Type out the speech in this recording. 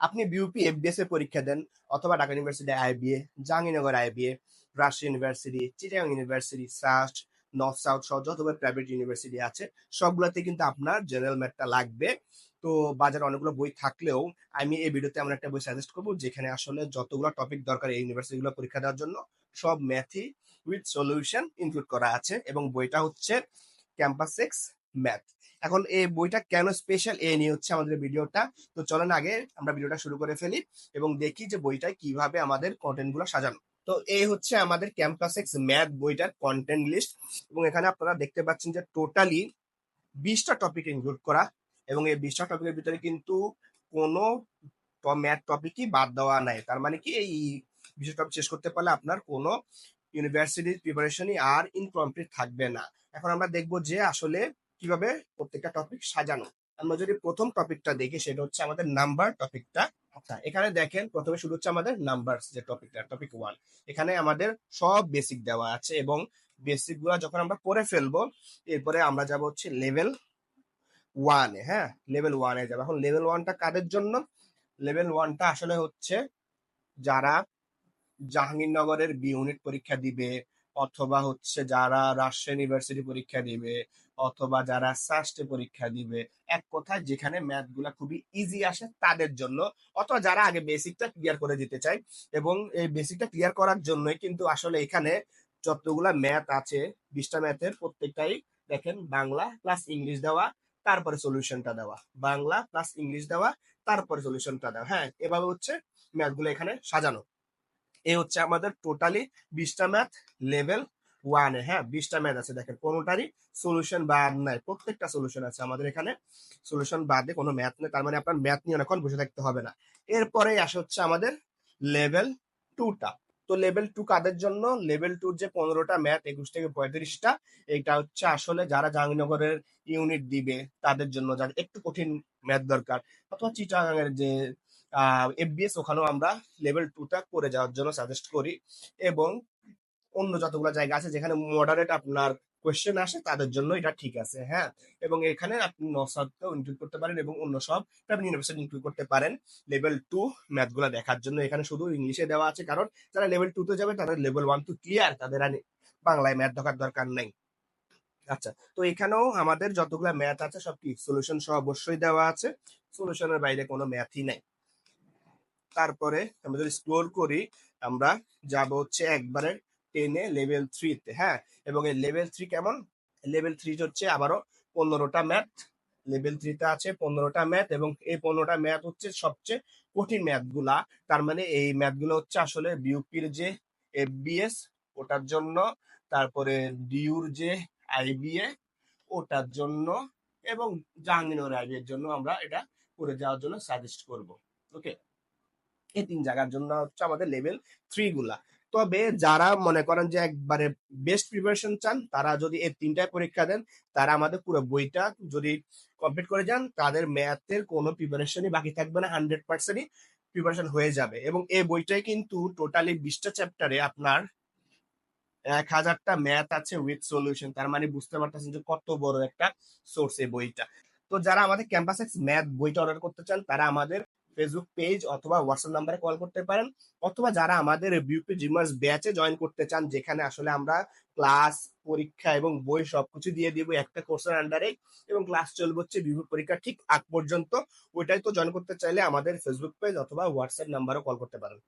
আপনি BUP FBS এর পরীক্ষা দেন, অথবা Dhaka university IBA Jahangirnagar IBA Rajshahi university Chittagong university SUST north south সহ যত প্রাইভেট ইউনিভার্সিটি আছে, সবগুলোতে কিন্তু আপনার জেনারেল ম্যাথটা লাগবে। তো বাজারে অনেকগুলো বই থাকলেও আমি এই ভিডিওতে আমরা একটা বই সাজেস্ট করব, যেখানে আসলে যতগুলো টপিক দরকার এই ইউনিভার্সিটিগুলো পরীক্ষা দেওয়ার জন্য, সব ম্যাথই উইথ সলিউশন ইনক্লুড করা আছে এবং বইটা হচ্ছে ক্যাম্পাস সিক্স ম্যাথ এখন এই বইটা কেন স্পেশাল এ নিয়ে হচ্ছে আমাদের ভিডিওটা? তো চলেন আগে আমরা ভিডিওটা শুরু করে ফেলি এবং দেখি যে বইটায় কীভাবে আমাদের কন্টেন্টগুলো সাজানো। তো এই হচ্ছে আমাদের ক্যাম্পাস এক্স ম্যাথ বইটার কন্টেন্ট লিস্ট এবং এখানে আপনারা দেখতে পাচ্ছেন যে টোটালি বিশটা টপিক ইনক্লুড করা এবং এই বিশটা টপিকের ভিতরে কিন্তু কোনো ম্যাথ টপিকই বাদ দেওয়া নাই। তার মানে কি এই বিশেষ টপিক শেষ করতে পারলে আপনার কোনো ইউনিভার্সিটির প্রিপারেশনই আর ইনকমপ্লিট থাকবে না। এখন আমরা দেখব যে আসলে কীভাবে প্রত্যেকটা টপিক সাজানো। আমরা যদি প্রথম টপিকটা দেখি, সেটা হচ্ছে আমাদের নাম্বার টপিকটা আচ্ছা এখানে দেখেন, প্রথমে শুরু হচ্ছে আমাদের নাম্বার যে টপিকটা টপিক ওয়ান এখানে আমাদের সব বেসিক দেওয়া আছে এবং বেসিকগুলা যখন আমরা পড়ে ফেলব, এরপরে আমরা যাব হচ্ছে লেভেল ওয়ানে হ্যাঁ? লেভেল ওয়ানে যাব। এখন লেভেল ওয়ানটা কাদের জন্য? লেভেল ওয়ানটা আসলে হচ্ছে যারা জাহাঙ্গীরনগরের বি ইউনিট পরীক্ষা দিবে অথবা হচ্ছে যারা রাজশাহী ইউনিভার্সিটি পরীক্ষা দিবে, অথবা যারা সাস্টে পরীক্ষা দিবে, এক কথায় যেখানে ম্যাথগুলা খুবই ইজি আসে তাদের জন্য, অথবা যারা আগে বেসিকটা ক্লিয়ার করে দিতে চায়, এবং এই বেসিকটা ক্লিয়ার করার জন্যই কিন্তু আসলে এখানে যতগুলা ম্যাথ আছে, বিশটা ম্যাথের প্রত্যেকটাই দেখেন বাংলা প্লাস ইংলিশ দেওয়া, তারপরে সলিউশনটা দেওয়া। বাংলা প্লাস ইংলিশ দেওয়া, তারপরে সলিউশনটা দেওয়া। হ্যাঁ এভাবে হচ্ছে ম্যাথগুলো এখানে সাজানো। এই হচ্ছে আমাদের টোটালি বিশটা ম্যাথ লেভেল ওয়ানে হ্যাঁ বিশটা ম্যাথ আছে, দেখেন, কোনোটারই সলিউশন বাদ নাই। প্রত্যেকটা সলিউশন আছে আমাদের এখানে। সলিউশন বাদে কোনো ম্যাথ নেই, তার মানে আপনার ম্যাথ নিয়ে অনেকক্ষণ বসে থাকতে হবে না। এরপরে আসে হচ্ছে আমাদের লেভেল টুটা তো লেভেল টু কাদের জন্য? লেভেল টুর যে পনেরোটা ম্যাথ একুশ থেকে পঁয়ত্রিশটা, এটা হচ্ছে আসলে যারা জাহাঙ্গীরনগরের ইউনিট দিবে, তাদের জন্য, যাদের একটু কঠিন ম্যাথ দরকার, অথবা চিটাগাঙের যে এফবিএস ওখানেও আমরা লেভেল টুটা করে যাওয়ার জন্য সাজেস্ট করি এবং অন্য যতগুলো জায়গা আছে যেখানে মডারেট আপনার কোয়েশ্চেন আসে, তাদের জন্য এটা ঠিক আছে হ্যাঁ? এবং এখানে আপনি নসাদকেও ইনক্লুড করতে পারেন এবং অন্য সব আপনি ইউনিভার্সিটি ইনক্লুড করতে পারেন লেভেল টু ম্যাথগুলো দেখার জন্য। এখানে শুধু ইংলিশে দেওয়া আছে, কারণ যারা লেভেল টু তে যাবে তাদের লেভেল ওয়ান টু ক্লিয়ার তাদের আর বাংলায় ম্যাথ দেখার দরকার নেই। আচ্ছা তো এখানেও আমাদের যতগুলো ম্যাথ আছে সব কি সলিউশন সহ অবশ্যই দেওয়া আছে। সলিউশনের বাইরে কোনো ম্যাথই নাই। তারপরে আমরা যদি স্ক্রোল করি, আমরা যাব হচ্ছে একবারে টেনে লেভেল থ্রিতে হ্যাঁ? এবং এই লেভেল থ্রি কেমন? লেভেল থ্রি হচ্ছে আবারও পনেরোটা ম্যাথ লেভেল থ্রিতে আছে পনেরোটা ম্যাথ এবং এই পনেরোটা ম্যাথ হচ্ছে সবচেয়ে কঠিন ম্যাথগুলা। তার মানে এই ম্যাথগুলো হচ্ছে আসলে বিউপির যে এফবিএস ওটার জন্য, তারপরে ডিউর যে আইবিএ ওটার জন্য এবং জাহাঙ্গীরনগর আইবিএর জন্য আমরা এটা করে যাওয়ার জন্য সাজেস্ট করব। ওকে এই তিন জায়গার জন্য হচ্ছে আমাদের লেভেল থ্রি গুলা। তবে যারা মনে করেন যে একবারে বেস্ট প্রিপারেশন চান, তারা যদি এই তিনটায় পরীক্ষা দেন, তারা আমাদের পুরো বইটা যদি কমপ্লিট করে যান, তাদের ম্যাথের কোনো প্রিপারেশনই বাকি থাকবে না হান্ড্রেড পার্সেন্টই প্রিপারেশন হয়ে যাবে। এবং এই বইটাই কিন্তু টোটালি বিশটা চ্যাপ্টারে আপনার এক হাজারটা ম্যাথ আছে উইথ সলিউশন তার মানে বুঝতে পারতেছেন যে কত বড় একটা সোর্স এই বইটা। তো যারা আমাদের ক্যাম্পাস এক্স ম্যাথ বইটা অর্ডার করতে চান, তারা আমাদের ফেসবুক পেজ অথবা হোয়াটসঅ্যাপ নাম্বারে কল করতে পারেন, অথবা যারা আমাদের বিউপি জিমার্স ব্যাচে জয়েন করতে চান, যেখানে আসলে আমরা ক্লাস পরীক্ষা এবং বই সবকিছু দিয়ে দিব একটা কোর্সের আন্ডারে এবং ক্লাস চলবে হচ্ছে বিভু পরীক্ষা ঠিক আগ পর্যন্ত, ওইটাই তো জয়েন করতে চাইলে আমাদের ফেসবুক পেজ অথবা হোয়াটসঅ্যাপ নাম্বারও কল করতে পারেন।